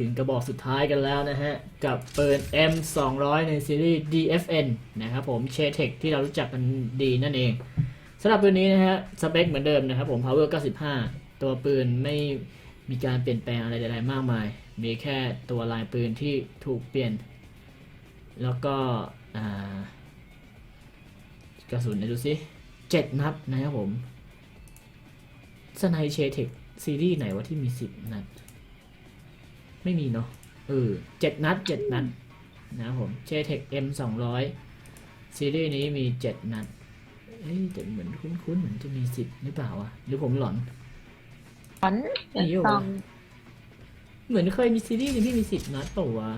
ถึงกระบอกสุดท้ายกันแล้วนะฮะ กับปืน M 2 0 0 ในซีรีส์ DFN นะครับผมเชเทคที่เรารู้จักกันดีนั่นเองสำหรับปืนนี้นะฮะ สเปคเหมือนเดิมนะครับผม power 95 ตัวปืนไม่มีการเปลี่ยนแปลงอะไรใดๆมากมาย มีแค่ตัวลายปืนที่ถูกเปลี่ยน แล้วก็กระสุนเดี๋ยวดูสิเจ็ดนัดนะครับผมสไนเชเทคซีรีส์ไหนวะที่มีสิบนัด ไม่มีเนาะเออเจ็ดนัดเจ็ดนัดนะครับผมเชเทค M สองร้อยซีรีส์นี้มีเจ็ดนัดเอ้ยแต่เหมือนคุ้นๆเหมือนจะมีสิบหรือเปล่าวะหรือผมหลอนฝันมีอยู่ตองเหมือนเคยมีซีรีส์หนึงที่มีสิบนัดเปล่าวะ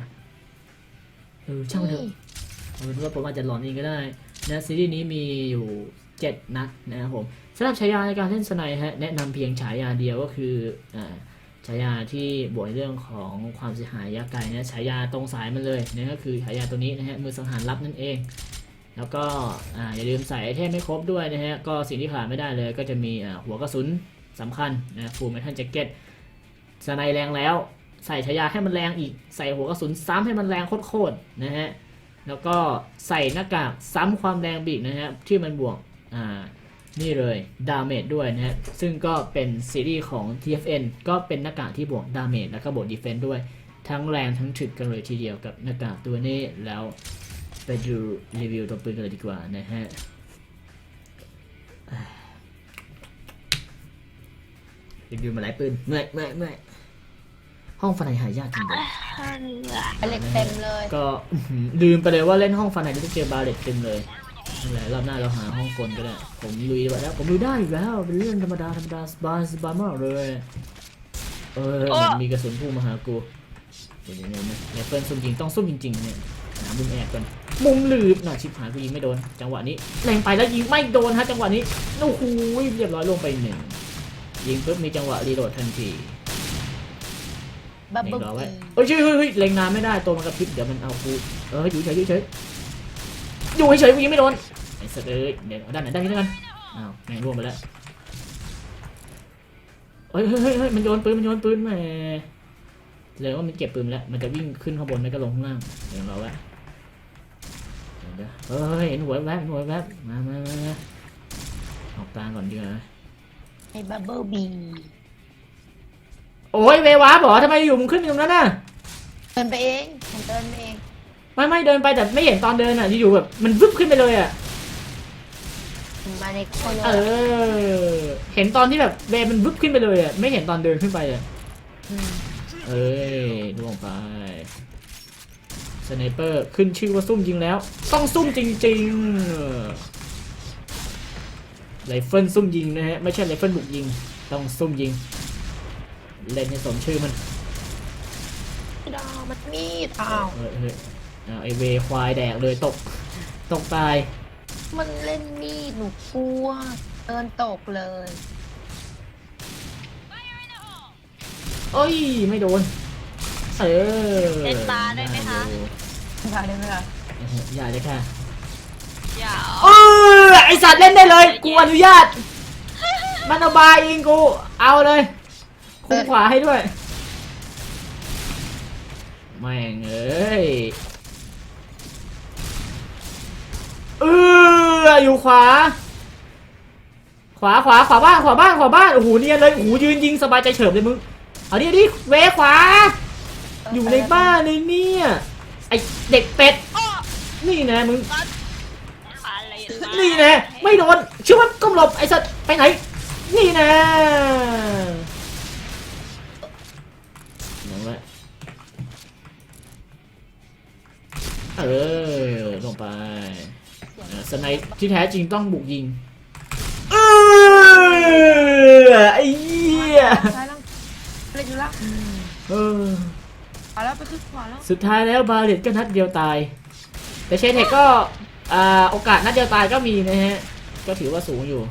เออช่างมันเถอะเอาเป็นว่าผมอาจจะหลอนเองก็ได้นะซีรีส์นี้มีอยู่7นัดนะครับผมสำหรับฉายาในการเล่นสไนฮะแนะนำเพียงฉายาเดียวก็คืออ่าฉายาที่บวกเรื่องของความเสียหายยะไกลนะฉายาตรงสายมันเลยนะก็คือฉายาตัวนี้นะฮะมือสังหารลับนั่นเอง แล้วก็ออย่าลืมใส่ไอเทมไม่ครบด้วยนะฮะก็สิ่งที่ขาดไม่ได้เลยก็จะมีหัวกระสุนสำคัญนะฟูลเมทัลแจ็คเก็ตสไนแรงแล้ว ใส่ฉายาให้มันแรงอีกใส่หัวกระสุนซ้ำให้มันแรงโคตรๆนะฮะแล้วก็ใส่หน้ากากซ้ำความแรงบีกนะฮะที่มันบวกอ่า นี่เลยดาเมจด้วยนะฮะซึ่งก็เป็นซีรีส์ของ TFN ก็เป็นหน้ากากที่บวกดาเมจแล้วก็บวกดีเฟนต์ด้วย ทั้งแรงทั้งถึกกันเลยทีเดียวกับหน้ากากตัวนี้แล้วไปดูรีวิวตัวปืนกันเลยดีกว่านะฮะอ่ารีวิวมาหลายปืนเมื่อยเมื่อยเมื่อยห้องฟันไหนหายากจริงเลยอเล็กเต็มเลย ก็อื้อหือลืมไปเลยว่าเล่นห้องฟันไหนจะเจอบาเลตเต็มเลย นั่นแหละรอบหน้าเราหาห้องกลก็ได้ ผมลุยไปแล้ว ผมลุยได้อยู่แล้ว เป็นเรื่องธรรมดาธรรมดาสบายสบายมากเลย เออมันมีกระสุนพุ่งมาหากูเดี๋ยวนี้นะไรเฟิลซุ่มยิงต้องซุ่มจริงๆเนี่ยหามุมแอบกันมุมหลืบหน่อยชิบหายกูยิงไม่โดน จังหวะนี้แรงไปแล้วยิงไม่โดนฮะจังหวะนี้โอ้โหเรียบร้อยลงไปหนึ่งยิงปุ๊บมีจังหวะรีโหลดทันทีบับเล็เบิ้งลรอไว้เอ้ยเฮ้ยเฮ้ยเฮ้ยเล็งนานไม่ได้ตัวมันกระพริบเดี๋ยวมันเอากูเอออยู่เฉยอยู่เฉย อยู่เฉยกูยิงไม่โดนไอ้สัตว์เอ้ยเดี๋ยวเอาด้านไหนด้านนี้แล้วกันอ้าวแม่งร่วงไปแล้วเฮ้ยเฮ้ยเฮ้ยเฮ้ยมันโยนปืนมันโยนปืนแหมเลยว่ามันเก็บปืนแล้ว มันจะวิ่งขึ้นข้างบนไม่ก็ลงข้างล่างเดี๋ยวรอไว้เดี๋ยวเฮ้ยเห็นหัวแวบเห็นหัวแวบมามามามาออกตาก่อนดีกว่าไอ้บับเบิ้ลบีโอ้ยเววาบอกทำไมอยู่มึงขึ้นตรงนั้นน่ะเดินไปเองผมเดินไปเอง ไม่ไม่เดินไปแต่ไม่เห็นตอนเดินอะอยู่ๆแบบมันวึบขึ้นไปเลยอะผมมาในคนเออ เห็นตอนที่แบบเบนมันวึบขึ้นไปเลยอะไม่เห็นตอนเดินขึ้นไปอะมเอ้ยล่วงไปสไนเปอร์ขึ้นชื่อว่าซุ่มยิงแล้ว ต้องซุ่มจริงๆไรเฟิลซุ่มยิงนะฮะไม่ใช่ไรเฟิลบุกยิง ต้องซุ่มยิง เล่นให้สมชื่อมันดามันมีดอ้าวเฮ้ยเฮ้ยเอาไอเวควายแดกเลยตก ตกตาย มันเล่นมีดหนูกลัวเดินตกเลย เอ้ย ไม่โดน เออเล่นตาได้ไหมคะได้ไหมล่ะอย่าเลยค่ะอย่าเออไอสัตว์เล่นได้เลย กูอนุญาต มันเอาบายเองกู เอาเลยคุมขวาให้ด้วย แม่งเอ้ย อยู่ขวา ขวาขวาขวาบ้านขวาบ้านขวาบ้านโอ้โหเนียนเลยโอ้โหยืนยิงสบายใจเฉิบเลยมึงเอาดิเอาดิเวขวา อยู่ในบ้านเลยเนี่ยไอเด็กเป็ดนี่นะมึงนี่นะไม่โดนเชื่อว่าก้มหลบไอ้สัตว์ไปไหน นี่นะลงไว้เออลงไป สไนป์ที่แท้จริงต้องบุกยิงเออไอ้เหี้ยซ้ายล่างเล่นอยู่ล่างเออขวาแล้วไปขึ้นขวาแล้วสุดท้ายแล้วบาเลตก็นัดเดียวตาย แต่เชนเทคก็อ่าโอกาสนัดเดียวตายก็มีนะฮะ ก็ถือว่าสูงอยู่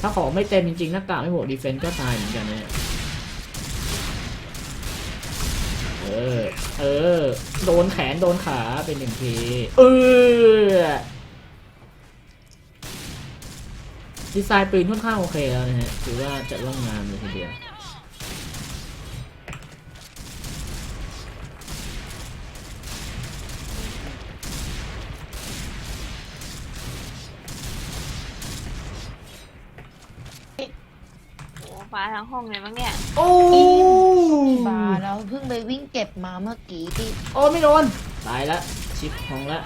ถ้าของไม่เต็มจริงๆหน้ากากไม่บวกดีเฟนต์ก็ตายเหมือนกันนะฮะเออ เออ โดนแขนโดนขาเป็นหนึ่งที เออ ดีไซน์ปืนค่อนข้างโอเคแล้วนะฮะถือว่าจะร่องงานเลยทีเดียวฟ้าทั้งห้องเลยมั้งเนี่ย โอ้บาแล้วเพิ่งไปวิ่งเก็บมาเมื่อกี้ที่โอ้ไม่โดน ตายละ ชิปของละ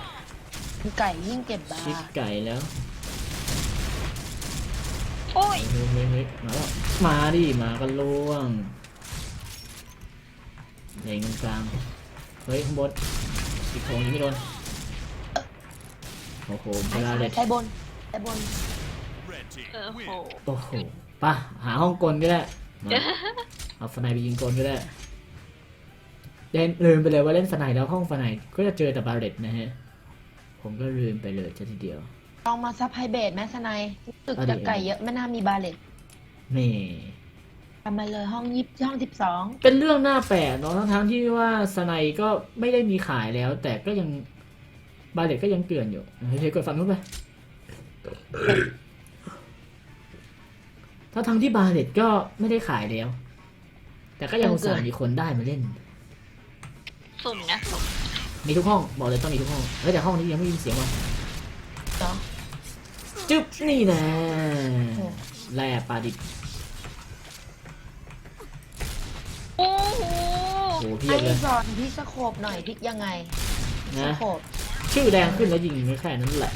ไก่ยิ่งเก็บบาชิปไก่แล้ว โอ้ยเฮ้ยเฮ้ยเฮ้ยมาแล้วมาดิมากันล่วงเล็งกลาง เฮ้ยข้างบนชิปของยิงไม่โดนโอ้โหเวลาเด็ดใช้บนใช้บนเออโหโอ้โหป่ะหาห้องกลก็ได้มาเอาฟนไปยิงกลก็ได้เล่นลืมไปเลยว่าเล่นฟนแล้วห้องฟนก็จะเจอแต่บาเรตนะฮะ ผมก็ลืมไปเลยจะทีเดียว ลองมาซับไฮเบดแม่สไนยรู้สึกเอาดิจะไก่เยอะไม่น่ามีบาเลตนี่ทำมาเลยห้องยิบห้องสิบสองเป็นเรื่องน่าแปลกเนาะทั้งๆที่ว่าสไนก็ไม่ได้มีขายแล้ว แต่ก็ยังบาเรตก็ยังเกลื่อนอยู่เฮ้ยๆกดฟังนู้นไปถ้าทั้งที่บาเรตก็ไม่ได้ขายแล้ว แต่ก็ยังอุตส่าห์มีคนได้มาเล่น สุ่มนะสุ่มมีทุกห้องบอกเลยต้องมีทุกห้องเฮ้ยแต่ห้องนี้ยังไม่มีเสียงว่ะเนาะ จึ๊บนี่แน่โอ้แร่ปลาดิบ โอ้โหโอ้โหเพียให้บเลยสอนพี่สโคบหน่อยพี่ยังไงสนะ โคบชื่อแดงขึ้นแล้วยิงไม่แค่นั้นแหละ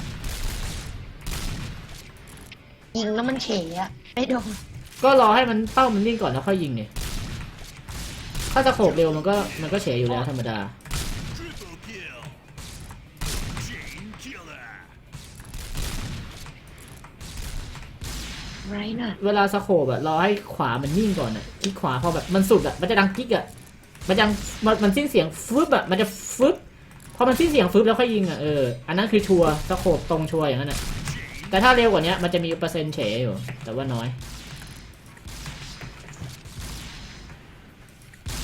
ยิงแล้วมันเฉยอะไม่โดนก็รอให้มันเป้ามันนิ่งก่อนแล้วค่อยยิงเนี่ย ถ้าจะโขบเร็วมันก็มันก็เฉยอยู่แล้วธรรมดา ไรน่ะเวลาสโคบอะรอให้ขวามันนิ่งก่อนอะคลิกขวาพอแบบมันสุดอะมันจะดังกิ๊กอะมันยังมันมันสิ้นเสียงฟึบอะมันจะฟึบพอมันสิ้นเสียงฟึบแล้วค่อยยิงอะเอออันนั้นคือชัวร์สโคบตรงชัวร์อย่างนั้นอะแต่ถ้าเร็วกว่านี้มันจะมีเปอร์เซ็นต์เฉยอยู่ แต่ว่าน้อย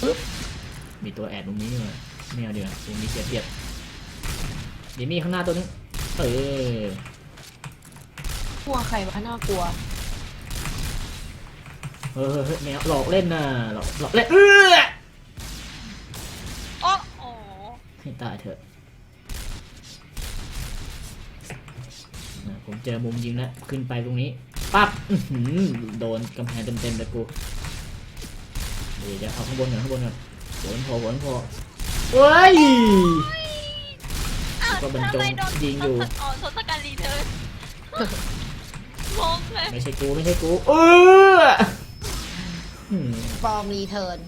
ปึ๊บมีตัวแอดตรงนี้ด้วยไม่เอาดีกว่าตรงนี้เสียเปรียบเดี๋ยวมีข้างหน้าตัวนึงเออกลัวใครวะน่ากลัว เออเฮ้ยแมวหลอกเล่นน่ะหลอกหลอกเล่นเออโอ้โหให้ตายเถอะอะผมเจอมุมยิงแล้วขึ้นไปตรงนี้ปั๊บอื้อหือโดนกำแพงเต็มๆเลยกูเดี๋ยวจะเอาข้างบนก่อนข้างบนก่อนหัวมันพอหัวมันพอเฮ้ย อ้าวก็บรรจงทำไมโดนยิงอยู่ อ๋อทศกัณฐ์รีเทิร์นงงเลย ไม่ใช่กูไม่ใช่กูเออหืม ฟอร์มรีเทิร์น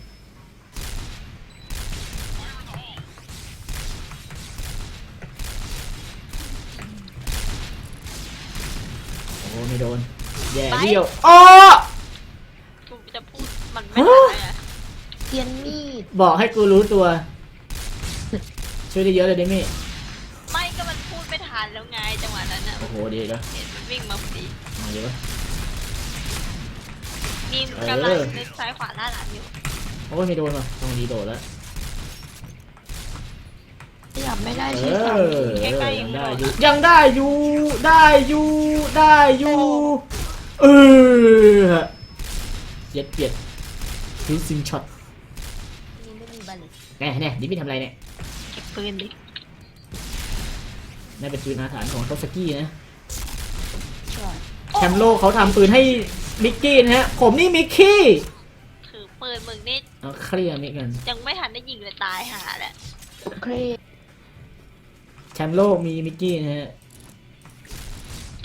โอ้ไม่โดน แย่เดียวอ๋อกูจะพูดมันไม่ได้อะเทียนมีดบอกให้กูรู้ตัว ช่วยได้เยอะเลยได้ไหมไม่ก็มันพูดไม่ทันแล้วไงจังหวะนั้นน่ะโอ้โหดีแล้วเห็นมันวิ่งมาพอดีมาเยอะ มีมเออกำลังนึกซ้ายขวาหน้าหลังอยู่โอ้ยไม่โดนว่ะตรงนี้โดดแล้วขยับไม่ได้เอใช่ไหมอยังได้อยู่ยังได้อยู่ได้อยู่ได้อยู่เออเจ็ดเปียดฟิซิงช็อตนี่ไม่มีบาเลตแน่แน่ดิไม่ทำอะไรเนี่ยเก็บปืนดินั่นเป็นปืนอาถรรพ์ของโตสกี้นะ ช่วยแชมป์โลกเขาทำปืนให้ มิกกี้นะฮะ ผมนี่มิกกี้ถือปืนมึงนี่เอาเคลียร์มิกกัน ยังไม่ทันได้ยิงเลยตายหาแหละเครดแชมป์โลกมีมิกกี้นะฮะ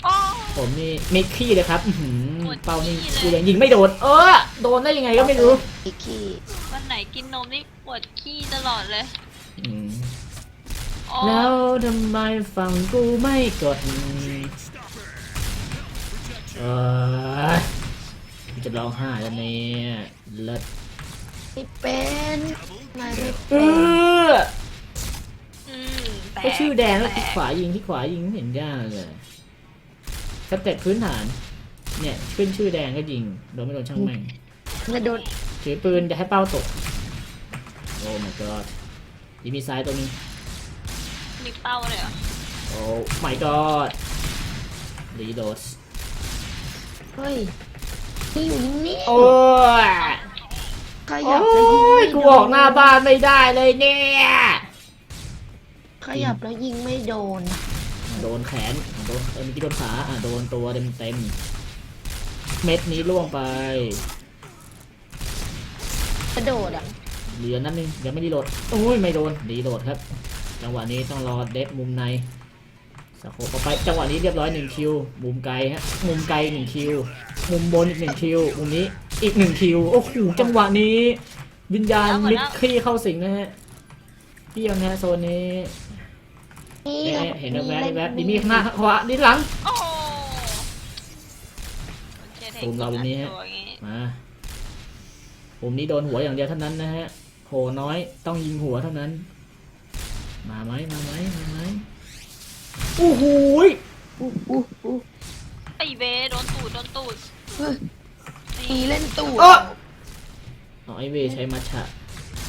โอ้ผมนี่มิกกี้เลยครับอื้อหือหมดเป้านี่ที่เลยกูยังยิงไม่โดน เออ โดนได้ยังไงก็ไม่รู้อีกขี้วันไหนกินนมนี่ปวดขี้ตลอดเลยอืมอ๋อแล้วทำไมฝั่งกูไม่กดเออกู จะร้องไห้แล้วเนี่ยเลิศไม่เป็นนายไม่เอเป็นออืมแปลก็ชื่อแดงแล้วปลที่ขวายิงที่ขวายิงไม่เห็นยากเลยสเต็ปพื้นฐาน เนี่ยขึ้นชื่อแดงก็ยิงโดนไม่โดนช่างแม่งไม่โดนถือปืนจะให้เป้าตก โอ้ my god ยีมีซ้ายตัวนี้ มีเป้าเลยเหรอโอ้ my god รีโดสเฮ้ย นี่อยู่นี่โอ้ยขโอ้ยับแล้วยิงยไม่กูโดออกหน้าบ้านไม่ได้เลยเนี่ยขยับแล้วยิงไม่โดน โดนแขนอะโดนเออเมื่อกี้โดนขาอะโดนตัวเต็มเต็มๆเม็ดนี้ล่วงไปกระโดดอะเหลือนัดนึงยังไม่ดีโหลดโอ้ยไม่โดนดีโหลดครับ จังหวะนี้ต้องรอเดฟมุมใน สโคปเอาไปจังหวะนี้เรียบร้อยหนึ่งคิวมุมไกลฮะมุมไกลหนึ่งคิวมุมบนอีกหนึ่งคิวมุมนี้อีกหนึ่งคิวโอ้โหจังหวะนี้วิญญาณมิดคลี่เข้าสิงนะฮะเยี่ยมนะฮะโซนนี้นี่เอ๊ะเห็นแวบๆแวบๆดีมีข้างหน้าข้างขวาดีหลังโอ้โหโอเคซูมเราตรงนี้ฮะตัวงี้มาผมนี้โดนหัวอย่างเดียวเท่านั้นนะฮะโหน้อยต้องยิงหัวเท่านั้น มาไหมมาไหมมาไหม โอ้โหยอู้อู้อู้ไอเวโดนตูดโดนตูดเฮ้ยมีเล่นตู้เอ้อเอาไอเวใช้มัชชะ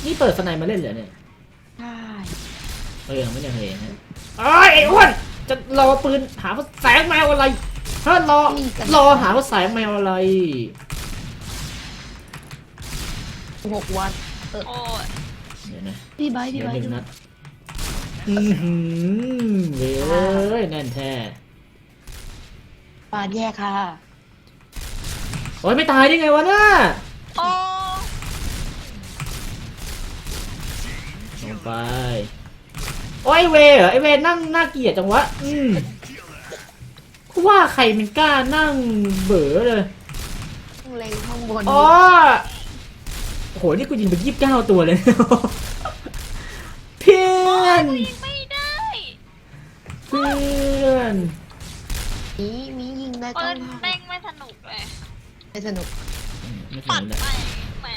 นี่เปิดสไนมาเล่นเหรอเนี่ยใช่เออยังไม่ได้เห็นฮะไอ้ยไอ้อ้วนจะรอปืนหาว่าแสงแมวอะไรฮะรอรอหาว่าแสงแมวอะไรหกวันโอ้ยเดี๋ยวนะพี่ไบร์ทพี่เดี๋ยวไบร์หนึ่งทนัด อือหือเว้ยแน่นแท้ปาดแย่ค่ะ โอ้ยไม่ตายได้ไงวะน่ะโอ้ลงไป โอ้ยไอ้เวเหรอไอเวนั่งน่าเกลียดจังวะ อืมกูว่าใครมันกล้านั่งเบ๋อเลย เล็งข้างบนอ๋อโห นี่กูยิงไปยี่สิบเก้าตัวเลยเพื่ อนยิงไม่ได้เพื่อนมีมียิงได้เอต้อองแม่งไม่สนุกเลยไม่สนุก ไม่ถึปัดงเลยไปแหม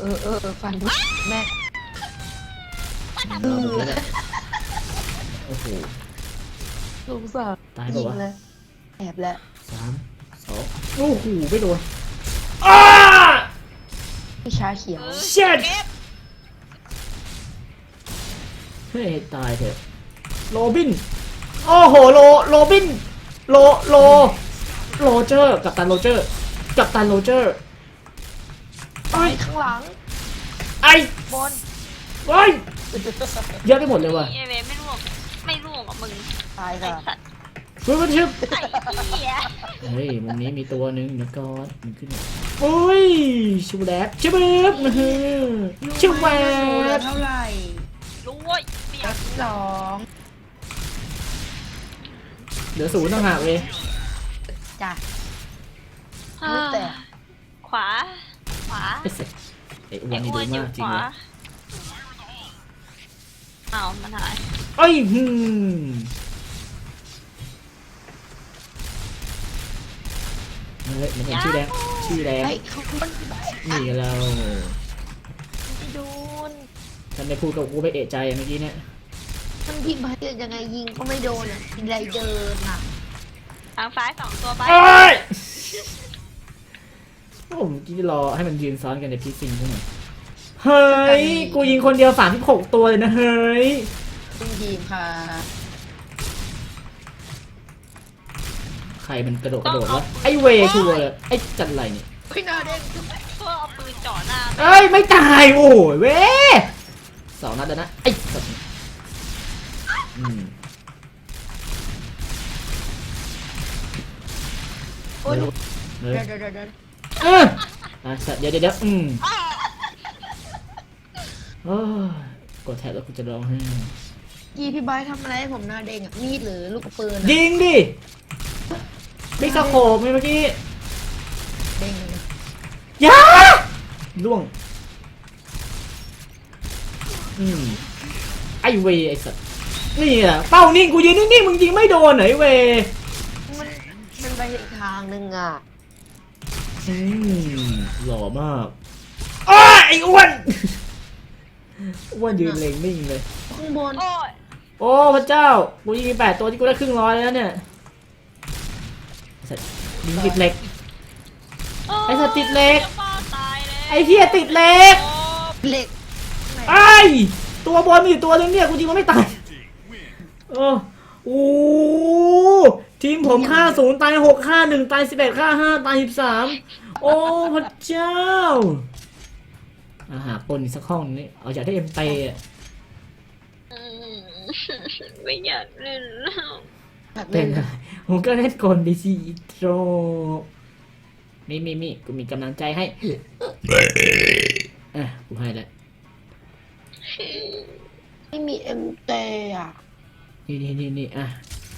เออเออเออฟันทุกแม่เอาดูแล้วเนี่ยโอ้โหลูกสาวตายยิปะงวะเลยแอบแล้วสามสองโอ้โหไม่โดนอ้า พี่ชาเขียว เออเช็ดเก็บ เฮ้ยตายเถอะโรบิน โอ้โหโลโรบินโลโลโรเจอร์กับตันโรเจอร์ กับตันโรเจอร์ไปข้างหลัง ไอ้บนไอ้ยเยอะไปหมดเลยว่ะไอเวไม่ร่วงไม่ร่วงกับมึงตายไอค่ะสัตว์เฮ้ยมันชิบไอ้เหี้ยเฮ้ยมุมนี้มีตัวหนึ่งเดี๋ยวก่อนมันขึ้นมาอุ้ยชูแดดชิบึบนะฮะชิแวเหลือดเท่าไหร่รู้เว้ยเปียก สองเหลือศูนย์ต่างหากเลยจ้ะไม่แตกขวา ขวาไอ้เสร็จไอ้อ้วไอ้นนี่อ้วดูนอยู่มากจริขงวาเลยอ้าวมันหายไอ้ยหืมเฮ้ยมันเห็นชื่อแดงชื่อแดงเฮ้ยเขาคนไปนี่เราไม่โดนท่านได้พูดกับกูไปเอะใจเมื่อกี้เนี่ย มันพี่ไบร์ทยังไงยิงก็ไม่โดนอะทีไรเดินอะทางซ้ายสองตัวไปเอ้ยผมกี้รอให้มันยืนซ้อนกันในพีซิงขึ้นหน่อยเฮ้ย กูยิงคนเดียวสามสิบหกตัวเลยนะเฮ้ยเป็นทีมค่ะ ใครมันกระโดดกระโดดวะไอเวชัวร์เลยไอจันไรเนี่ยพี่นาเด้งเพื่อเอาปืนจ่อหน้าเอ้ย ไม่ตาย โอ้ยเว้ยสองนัดแล้วนะไอ้สัตว์ อืมโอ้ยเฮ้ยเดี๋ยวเดี๋ยวเดี๋ยวเดี๋ยวเอออะสัตว์เดี๋ยวเดี๋ยวเดี๋ยวอืมโอ้ยกดแท็บแล้วกูจะร้องไห้กี้พี่ไบร์ททำอะไรให้ผมหน้าเด้งอะมีดหรือลูกปืนอะยิงดิบิ๊กสโคปเมื่อกี้เด้งเลยอยาล่วง อืมไอเวไอสัตว์ นี่อะเป้านิ่งกูยืนนิ่งๆมึงยิงไม่โดนเหรอไอเวมันมันไปอีกทางหนึ่งอะอืมหล่อมากอ้าไอ้อ้วนอ้วนยืนเล็งนิ่งเลย ข้างบนโอ้ยโอ้พระเจ้ากูยิงไปแปดตัวที่กูได้ครึ่งร้อยแล้วเนี่ยไอ้สัตว์ยิงติดเหล็ก ไอ้สัตว์ติดเหล็ก จะบ้าตายเลยไอ้เหี้ยติดเหล็กโอ้เหล็กไอ้ตัวบอลมีอยู่ตัวนึงเนี่ยกูยิงมันไม่ตาย เออโอ้ทีมผมฆ่าศูนย์ตายหกฆ่าหนึ่งตายสิบเอ็ดฆ่าห้าตายสิบสามโอ้พระเจ้าอาหาปนอีกสักห้องนี่เอาจากได้เอ็มเตอะอืมไม่อยากเล่นแล้วแบบเป็เล่นนไงผมก็เล่นกลบีซีโตรมีมีมีกูมีกำลังใจให้เอ้ยกูให้แล้วไม่มีเอ็มเตอะ นี่นี่นี่นี่อะ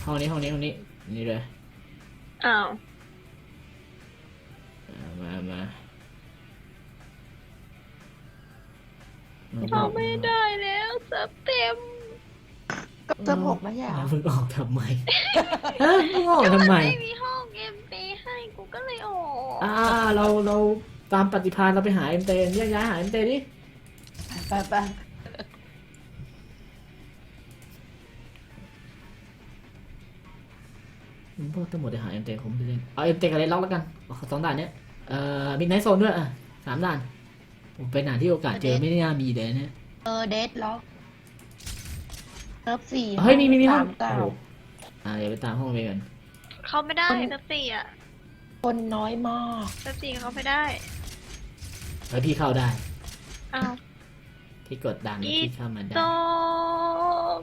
ห้องนี้ห้องนี้ห้องนี้นี่เลยอ้าวอะมามาเอาไม่ได้แล้วเซิร์ฟเต็มก็เติมหกแล้วอย่าแล้วมึงออกทำไมฮะมึงออกทำไม ไม่มีห้องเอ็มเให้กูก็เลยออกอ่าเราเราตามปฏิภาณเราไปหาเอ็มเตแยกย้ายหาเอ็มเตดิ ไปไป พวกทั้งหมดไปหาเอ็มเตผมไปเล่นเอาเอ็มเตกับเลนล็อกแล้วกันเอาสองด่านเนี้ยเอ่อมีไนท์โซนด้วยอะสามด่านผมไปด่านที่โอกาสเจอไม่ได้น่ามีเลยเนี่ยเออเดทล็อกเซิร์ฟสี่เฮ้ยมีมีมีห้อสางมเก้าโอ้โหอ่าเดี๋ยวไปตามห้องไปกันเขาไม่ได้เซิร์ฟสี่อะคนน้อยมากเซิร์ฟสี่เขาไม่ได้แล้วพี่เข้าได้อ้าวพี่กดดังอีพี่เข้ามาได้จบ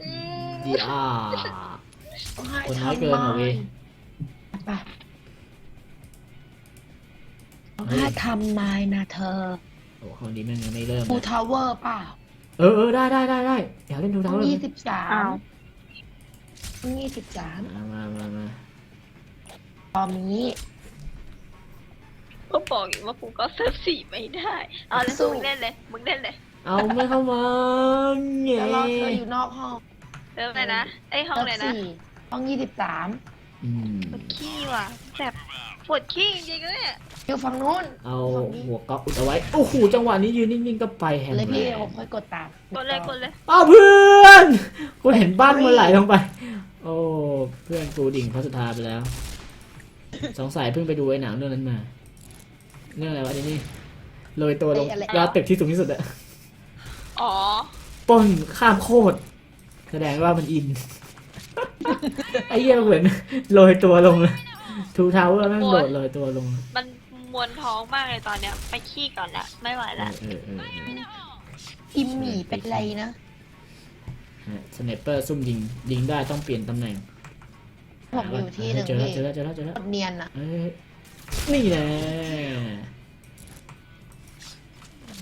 อืมดีอ่าต้องให้ คนน้อยเกินเหรอเว้ยไปต้องให้ทำไมนะเธอโอ้ห้องนี้แม่งยังไม่เริ่มบูนะทาวเวอร์เปล่าเออเออได้ได้ได้ได้อยากเล่นดูต้ทาอวงเวอร์ยี่สิบสาอ้ามวต้องยี่สิบสามมามามามาตอนนี้ก็บอกอยู่ว่ากูก็เซิร์ฟสี่ไม่ได้ เอาแล้วสู้มึงเล่นเลย มึงเล่นเลย เอาไม่เข้ามาเงี้แล้วรอเธออยู่นอกห้องเซิร์ฟเลยนะไอยห้องเซิร์ฟเลยนะสี่ ห้องยี่สิบสามอืมปวดขี้ว่ะ แบบปวดขี้จริงๆเลยเนี่ยอยู่ฝั่งนู้นเอาหัวก๊อกอุดเอาไว้ โอ้โห จังหวะนี้ยืนนิ่งๆ ก็ไปแฮมเลยพี่แล้ผมค่อยกดตามกดเลยกดเลยอ้าวเพื่อนกูเห็นบ้านมันไหลลงไป โอ้ เพื่อนกูดิ่งพระสุธาไปแล้ว สงสัยเพิ่งไปดูไอ้หนังเรื่องนั้นมา เรื่องอะไรวะทีนี่เลยตัวลงยอดตึกที่สูงที่สุดอะอ๋อ ปล้นข้ามโคตร แสดงว่ามันอิน ไอ้เหี้ยเหมือนโรยตัวลงเลยทูเท้าแล้วแม่งโดดโรยตัวลงมันมวนท้องมากเลยตอนเนี้ย ไปขี้ก่อนละไม่ไหวเอละอเออเออเออพิมหมี่เป็นไรนะฮะสเนปเปอร์ซุ่มยิงยิงได้ต้องเปลี่ยนตำแหน่งผมอยู่ที่หนึ่งเจอแล้วพี่เจอแล้วเจอแล้วเจอแล้วเนียนอะเอ้ยนี่แหละ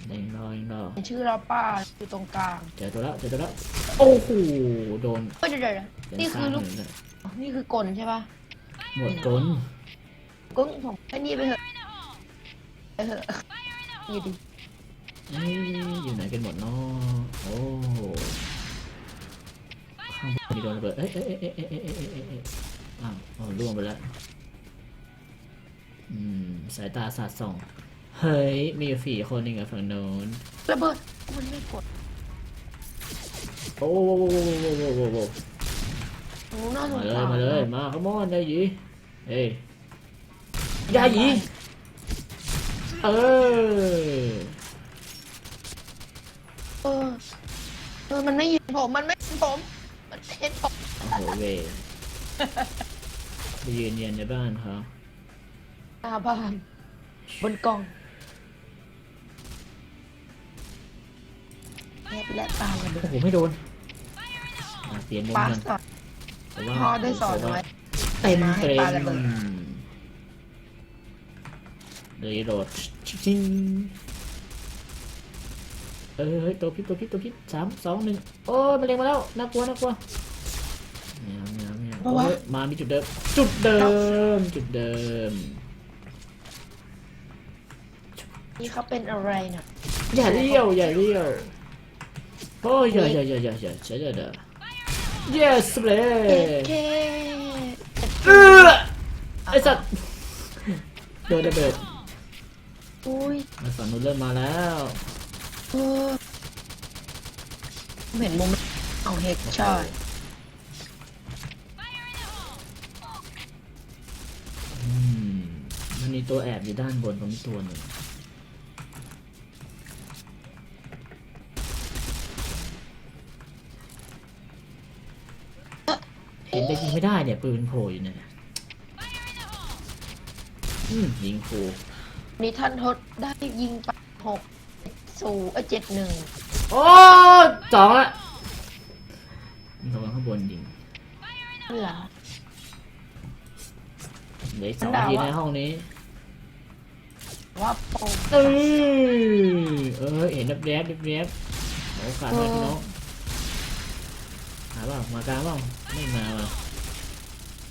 เด้งรอเด้งรอเป็นชื่อเราป้าอยู่ตรงกลางเจอตัวแล้วเจอตัวแล้วโอ้โหโดนเฮ้ยเดี๋ยวเดี๋ยวเดี๋ยวเดินี่คือลูกข้ามเลยนี่คือกลใช่ปะหมดกลก็ผมไอ้นี่ไปเถอะไปเถอะอยู่ดีเอ้ยอยู่ไหนกันหมดเนาะโอ้โหข้างบนมีโดนระเบิดเอ้ยเอ้ยเอ้ยเอ้ยเอ้ยเอ้ยเอ้ยเอ้ยอ้าวอ๋อล่วงไปแล้วอืมสายตาสาดส่อง เฮ้ย มีอยู่สี่คนเองอะฝั่งโน้นระเบิดมันไม่กดโอ้โหโอ้โหโอ้โหโอ้โหโอ้โหโอ้น่าสงมาเลสายรมาเลยมาขมอนยายหยีเอ้ยยายหยีเออเออเออมันไม่ยินผมมันไม่ยินผม มันเห็นผมโอ้โหเวยไปยืนเย็นในบ้านเขาหน้าบ้านบนกล่อง แอบและตามกันดูโอ้โหไม่โดนอะเปลี่ยนมุมปากันสอนแต่ว่าพ่อได้สอนไว้ เต็มมาให้เต็ปาระเบิมดรีโหลดชิงเออเฮ้ยตัวพิษตัวพิษตัวพิษสามสองหนึ่งโอ้ยมันเล็งมาแล้วน่ากลัวน่ากลัวเงี้ยเงี้ยเงี้ยโอ้ยมามีจุดเดิม จุดเดิมจุดเดิม นี่เขาเป็นอะไรน่ะอย่าเลี้ยวอย่าเลี้ยว โอ้ยยยยาอย่าอย่าอย่าอย่าใช่เด้อ yes เลยเออไอสัตว์โดนระเบิดอุ้ยมาสอนนู้นเริ่มมาแล้วเออเห็นมุมเอาเฮดช็อยมันมีตัวแอบอยู่ด้านบนของตัวหนึ่ง เห็นแต่ยิงไม่ได้เนี่ยปืนโผล่อยู่เนี่ยอืมยิงครูนี่ท่านทศได้ยิงไปหกศูนย์เจ็ดหนึ่งโอ้สองละระวังข้างบนยิงเหรอเหลืออกสองมันด่าทีวะในห้องนี้ว่าโปรเออเออเห็นแวบแวบแวบแวบโอกาสมาพี่น้องหาเปล่ามากลางเปล่า ไม่มาว่ะ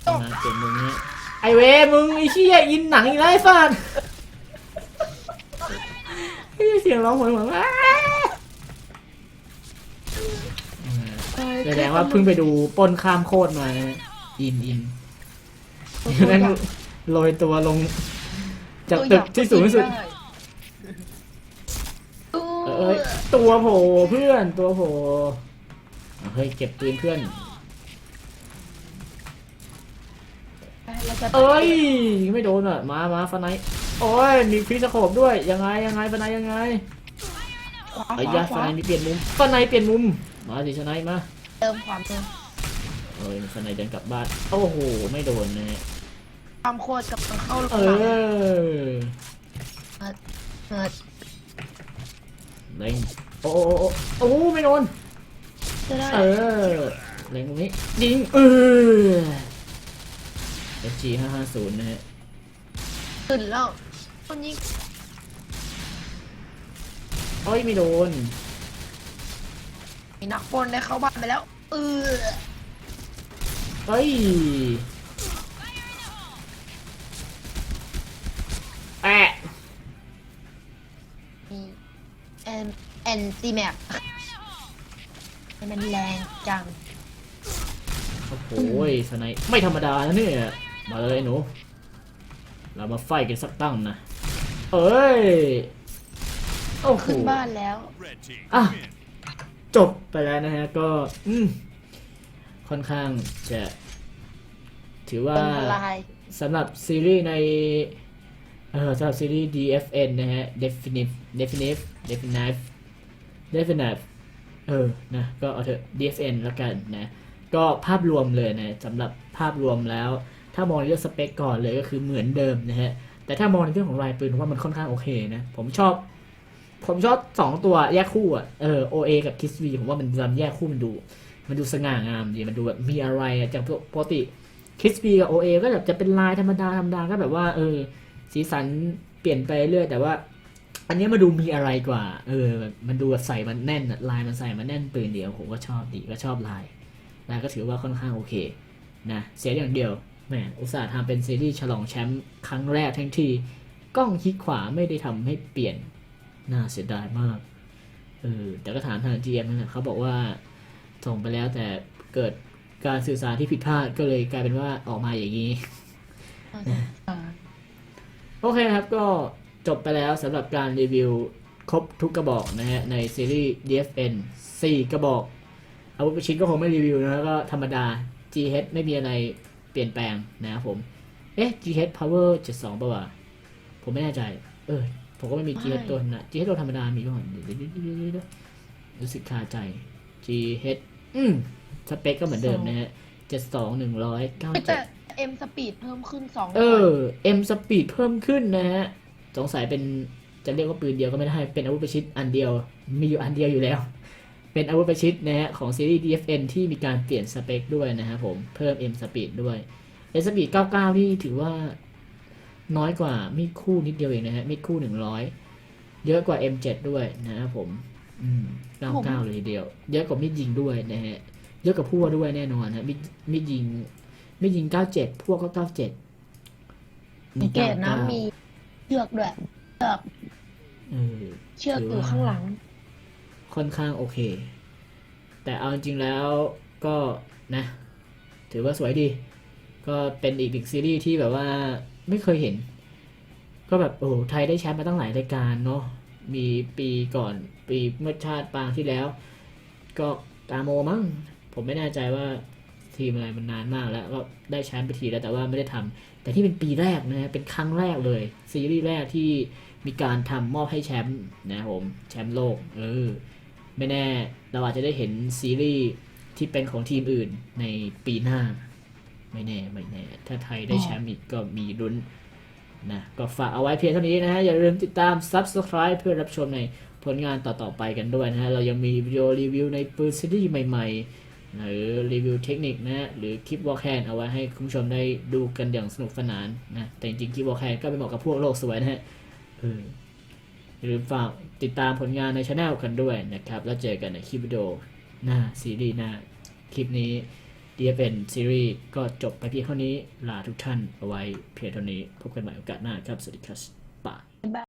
ไม่มาเจ็บมึงเนี้ยไอเวมึงไอเชี่ยอินหนังอีกแล้วไอ้สัสเฮ้ยเสียงร้องโหยหวนว้าแสดงว่าเพิ่งไปดูปล้นข้ามโคตรมานะฮะอินอินแม่งโรยตัวลง จากตึกที่สูงที่สุด เอ้ยตัวโผล่เพื่อนตัวโผล่อะเฮ้ยเก็บปืนเพื่อน เราจะเอ้ยยิงไม่โดนอะมามาฟันไนโอ้ยมีคริสโคบด้วยยังไงยังไงฟันไนยังไงขวาไอ้ขยาวาขฟันวาไนมีเปลี่ยนมุมฟันไนเปลี่ยนมุมมาสิชนายมาเติมความเติมเอ้ยฟันไนเดินกลับบ้านโอ้โหไม่โดนนะฮะความโคตรกับมันเข้าลงเอหลังอเปิดเล็งโอ้โอ้โอ้โอ้โอ้ไม่โดนจะได้เออเล็งตรงนี้ยิงเออ SG ห้าห้าศูนย์นะฮะตื่นแล้วคนยิงโอ้ยไม่โดน มีนักปล้นได้เข้าบ้านไปแล้ว เออเฮ้ยแอะ มีแอนแอนซีแม็กมันแรงจัง โอ้โหสไนป์ไม่ธรรมดานะเนี่ย มาเลยหนู เรามาไฟกันสักตั้งนะ เอ้ย โอ้โห ขึ้นบ้านแล้ว Red team Ah. win. จบไปแล้วนะฮะ ก็อืมค่อนข้างจะ ถือว่าเป็นลายสำหรับซีรีส์ใน เออสำหรับซีรีส์ DFN นะฮะ Definitive Definitive Definitive Definitive เออ นะ ก็เอาเถอะ DFN แล้วกันนะ ก็ภาพรวมเลยนะสำหรับภาพรวมแล้ว ถ้ามองในเรื่องสเปคก่อนเลยก็คือเหมือนเดิมนะฮะ แต่ถ้ามองในเรื่องของลายปืนผมว่ามันค่อนข้างโอเคนะ ผมชอบ ผมชอบสองตัวแยกคู่อะ เออ OA กับ Kiss V ผมว่ามันลำแยกคู่มันดู มันดูสง่างามดี มันดูแบบมีอะไรจากปกติคิสบีกับ OA ก็แบบจะเป็นลายธรรมดาธรรมดาก็แบบว่า เออ สีสันเปลี่ยนไปเรื่อยแต่ว่า อันนี้มาดูมีอะไรกว่า เออ มันดูแบบใส่มันแน่นลายมันใส่มันแน่นปืนเดียวผมก็ชอบดีก็ชอบลายลายก็ถือว่าค่อนข้างโอเคนะเสียอย่างเดียว แหมอุตส่าห์ทำเป็นซีรีส์ฉลองแชมป์ครั้งแรกทั้งทีกล้องคลิกขวาไม่ได้ทำให้เปลี่ยน น่าเสียดายมากเออแต่ก็ถามทาง GM นะเขาบอกว่าส่งไปแล้วแต่เกิดการสื่อสารที่ผิดพลาดก็เลยกลายเป็นว่าออกมาอย่างนี้อ่าโอเคครับก็จบไปแล้วสำหรับการรีวิวครบทุกกระบอกนะฮะในซีรีส์ DFN 4 กระบอกอาวุธประชิดก็คงไม่รีวิวนะก็ธรรมดา GH ไม่มีอะไรเปลี่ยนแปลงนะครับผม เอ๊ะ GH Power 72ป่าวะผมไม่แน่ใจ เออ ผมก็ไม่มี GH ตัวนะ GH ตัวธรรมดา มีก่อนเดี๋ยวเดี๋ยวเดี๋ยวเดี๋ยวเดี๋ยวรู้สึกคาใจ GH อืม สเปคก็เหมือนเดิมนะฮะ72 197แต่เอ็มสปีดเพิ่มขึ้นสองเออ M Speed เพิ่มขึ้นนะฮะ สงสัยเป็นจะเรียกว่าปืนเดียวก็ไม่ได้ เป็นอาวุธประชิดอันเดียว มีอยู่อันเดียวอยู่แล้ว เป็นอาวุธประชิดนะฮะของซีรีส์ DFN ที่มีการเปลี่ยนสเปคด้วยนะฮะผม เพิ่ม M Speed ด้วย M Speed 99 นี่ถือว่าน้อยกว่ามีดคู่นิดเดียวเองนะฮะ มีดคู่ 100 เยอะกว่า M7 ด้วยนะครับผมอืม99เลยทีเดียว เยอะกว่ามีดยิงด้วยนะฮะ เยอะกว่าพั่วด้วยแน่นอนนะมีดมีดยิงมีดยิง 97พั่วก็97สังเกตนะมีเชือกด้วยเชือกเออเชือกอยู่ข้างหลัง ค่อนข้างโอเค แต่เอาจริงแล้วก็นะ ถือว่าสวยดี ก็เป็นอีกหนึ่งซีรีส์ที่แบบว่าไม่เคยเห็น ก็แบบโอ้โหไทยได้แชมป์มาตั้งหลายรายการเนาะมีปีก่อนปีเมื่อชาติปางที่แล้ว ก็ตาโมมั้งผมไม่แน่ใจว่าทีมอะไรมันนานมากแล้วก็ได้แชมป์ไปทีแล้วแต่ว่าไม่ได้ทำแต่ที่เป็นปีแรกนะฮะเป็นครั้งแรกเลย ซีรีส์แรกที่มีการทำมอบให้แชมป์นะครับผมแชมป์โลกเออ ไม่แน่เราอาจจะได้เห็นซีรีส์ที่เป็นของทีมอื่นในปีหน้า ไม่แน่ไม่แน่ ถ้าไทยได้แชมป์อีกก็มีลุ้นนะก็ฝากเอาไว้เพียงเท่านี้นะฮะ อย่าลืมติดตาม Subscribe เพื่อรับชมในผลงานต่อ ๆ ไปกันด้วยนะฮะ เรายังมีวิดีโอรีวิวในปืนซีรีส์ใหม่ ๆ หรือรีวิวเทคนิคนะฮะหรือคลิปวอลแคนเอาไว้ให้คุณผู้ชมได้ดูกันอย่างสนุกสนานนะ แต่จริงๆคลิปวอลแคนก็ไม่เหมาะกับพวกโลกสวยนะฮะเอออย่าลืมฝาก ติดตามผลงานในช anel กันด้วยนะครับ แล้วเจอกันในคลิปวิดีโอหน้าซีรีส์หน้า คลิปนี้เดียเป็นซีรีส์ก็จบไปเพียงเท่านี้ลาทุกท่านเอาไว้เพียงเท่านี้พบกันใหม่โอกาสหน้าครับ สวัสดีครับบา